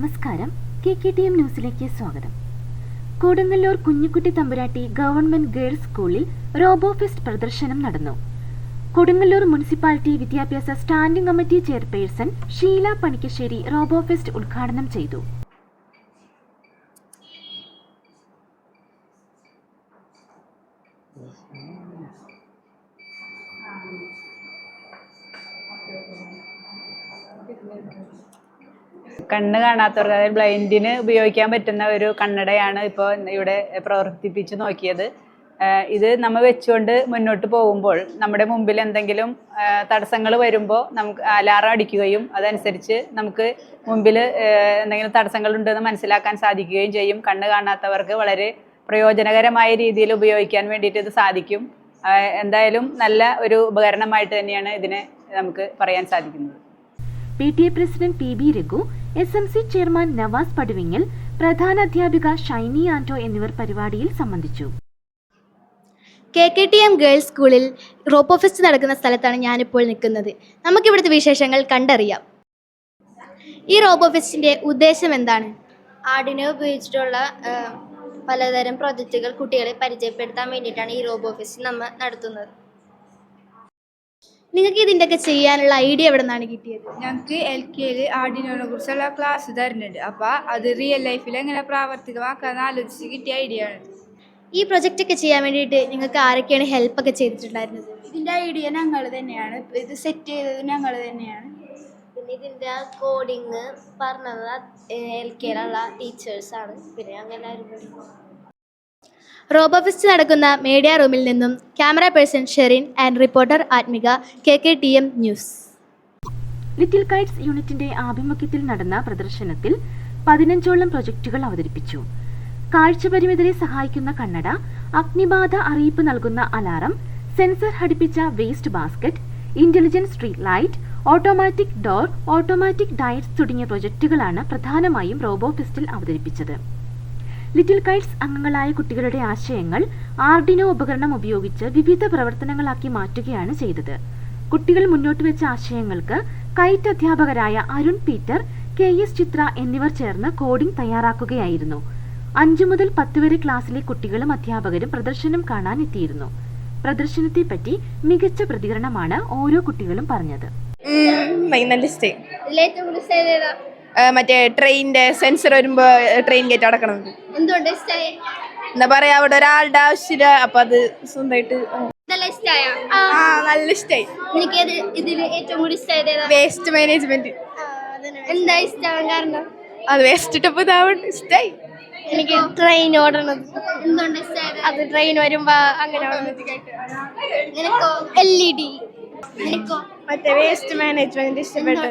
നമസ്കാരം. K K T M ന്യൂസിലേക്ക് സ്വാഗതം. കൊടുങ്ങല്ലൂർ കുഞ്ഞിക്കുട്ടി തമ്പുരാട്ടി ഗവൺമെന്റ് ഗേൾസ് സ്കൂളിൽ റോബോ ഫെസ്റ്റ് പ്രദർശനം നടന്നു. കൊടുങ്ങല്ലൂർ മുനിസിപ്പാലിറ്റി വിദ്യാഭ്യാസ standing committee chairperson Sheela Panikkassery robo fest ഉദ്ഘാടനം ചെയ്തു. കണ്ണ് കാണാത്തവർക്ക് അതായത് ബ്ലൈൻഡിന് ഉപയോഗിക്കാൻ പറ്റുന്ന ഒരു കണ്ണടയാണ് ഇപ്പോൾ ഇവിടെ പ്രവർത്തിപ്പിച്ച് നോക്കിയത്. ഇത് നമ്മൾ വെച്ചുകൊണ്ട് മുന്നോട്ട് പോകുമ്പോൾ നമ്മുടെ മുമ്പിൽ എന്തെങ്കിലും തടസ്സങ്ങൾ വരുമ്പോൾ നമുക്ക് അലാറം അടിക്കുകയും അതനുസരിച്ച് നമുക്ക് മുമ്പിൽ എന്തെങ്കിലും തടസ്സങ്ങൾ ഉണ്ടെന്ന് മനസ്സിലാക്കാൻ സാധിക്കുകയും ചെയ്യും. കണ്ണ് കാണാത്തവർക്ക് വളരെ പ്രയോജനകരമായ രീതിയിൽ ഉപയോഗിക്കാൻ വേണ്ടിയിട്ട് ഇത് സാധിക്കും. എന്തായാലും നല്ല ഒരു ഉപകരണമായിട്ട് തന്നെയാണ് ഇതിനെ നമുക്ക് പറയാൻ സാധിക്കുന്നത്. P T A president P B Raghu S M C chairman Navas Paduvingal പ്രധാനാധ്യാപിക Shiny Anto എന്നിവർ പരിപാടിയിൽ സംബന്ധിച്ചു. K K T M girls സ്കൂളിൽ റോപ്പോ ഫെസ്റ്റ് നടക്കുന്ന സ്ഥലത്താണ് ഞാനിപ്പോൾ നിൽക്കുന്നത്. നമുക്കിവിടുത്തെ വിശേഷങ്ങൾ കണ്ടറിയാം. ഈ റോബോ ഫെസ്റ്റിന്റെ ഉദ്ദേശം എന്താണ്? ആടിനെ ഉപയോഗിച്ചിട്ടുള്ള പലതരം പ്രോജക്റ്റുകൾ കുട്ടികളെ പരിചയപ്പെടുത്താൻ വേണ്ടിയിട്ടാണ് ഈ റോബോ ഫെസ്റ്റ് നമ്മൾ നടത്തുന്നത്. നിങ്ങൾക്ക് ഇതിന്റെയൊക്കെ ചെയ്യാനുള്ള ഐഡിയ എവിടെ നിന്നാണ് കിട്ടിയത് ഞങ്ങൾക്ക് എൽ കെയിൽ ആർഡിനോനെ കുറിച്ചുള്ള ക്ലാസ് തരുന്നുണ്ട്. അപ്പോൾ അത് റിയൽ ലൈഫിൽ എങ്ങനെ പ്രാവർത്തികമാക്കാന്ന് ആലോചിച്ച് കിട്ടിയ ഐഡിയ ആണ്. ഈ പ്രൊജക്റ്റ് ഒക്കെ ചെയ്യാൻ വേണ്ടിയിട്ട് നിങ്ങൾക്ക് ആരൊക്കെയാണ് ഹെൽപ്പ് ഒക്കെ ചെയ്തിട്ടുണ്ടായിരുന്നത്? ഇതിന്റെ ഐഡിയ ഞങ്ങൾ തന്നെയാണ്. ഇത് സെറ്റ് ചെയ്തത് ഞങ്ങൾ തന്നെയാണ്. പിന്നെ ഇതിന്റെ കോഡിങ് പറഞ്ഞത് എൽ കെയിലുള്ള ടീച്ചേഴ്സാണ് പിന്നെ അങ്ങനെ ആരും റോബോ നടക്കുന്ന മീഡിയ റൂമിൽ നിന്നും camera person Sherin and reporter Athmika K K T M news. Little kites യൂണിറ്റിന്റെ ആഭിമുഖ്യത്തിൽ നടന്ന പ്രദർശനത്തിൽ പതിനഞ്ചോളം പ്രൊജക്ടുകൾ അവതരിപ്പിച്ചു. കാഴ്ചപരിമിതരെ സഹായിക്കുന്ന കണ്ണട അഗ്നിബാധ അറിയിപ്പ് നൽകുന്ന അലാറം സെൻസർ ഘടിപ്പിച്ച waste basket intelligent street light automatic door automatic diets തുടങ്ങിയ പ്രൊജക്ടുകളാണ് പ്രധാനമായും റോബോ ഫെസ്റ്റിൽ അവതരിപ്പിച്ചത്. ലിറ്റിൽ കൈറ്റ്സ് അംഗങ്ങളായ കുട്ടികളുടെ ആശയങ്ങൾ ആർഡിനോ ഉപകരണം ഉപയോഗിച്ച് വിവിധ പ്രവർത്തനങ്ങളാക്കി മാറ്റുകയാണ് ചെയ്തത്. കുട്ടികൾ മുന്നോട്ട് വെച്ച ആശയങ്ങൾക്ക് കൈറ്റ് അധ്യാപകരായ അരുൺ പീറ്റർ കെ എസ് ചിത്ര എന്നിവർ ചേർന്ന് കോഡിംഗ് തയ്യാറാക്കുകയായിരുന്നു. അഞ്ചു മുതൽ പത്ത് വരെ ക്ലാസ്സിലെ കുട്ടികളും അധ്യാപകരും പ്രദർശനം കാണാൻ എത്തിയിരുന്നു. പ്രദർശനത്തെപ്പറ്റി മികച്ച പ്രതികരണമാണ് ഓരോ കുട്ടികളും പറഞ്ഞത്. മറ്റേ ട്രെയിനിന്റെ സെൻസർ വരുമ്പോ ട്രെയിൻ ഗേറ്റ് അടക്കണം എന്തുകൊണ്ട് എന്താ പറയാ അവിടെ ഒരാളുടെ ആവശ്യമില്ല അപ്പൊ അത് സ്വന്തമായിട്ട് നല്ല ഇഷ്ടമായി? വേസ്റ്റ് മാനേജ്മെന്റ് എന്താ കാരണം? അത് വേസ്റ്റ് ഇട്ടപ്പോ ഇതാവണ്ട് ഇഷ്ടമായി എനിക്ക് ട്രെയിൻ ഓടണത്. എന്തുകൊണ്ട് അത് ട്രെയിൻ വരുമ്പോ അങ്ങനെ എൽ ഇ ഡി മറ്റേ വേസ്റ്റ് മാനേജ്മെന്റ് ഇഷ്ടപ്പെട്ടു.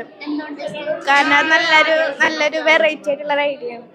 കാരണം അത് നല്ലൊരു നല്ലൊരു വെറൈറ്റി ആയിട്ടുള്ള ഐഡിയ ആണ്.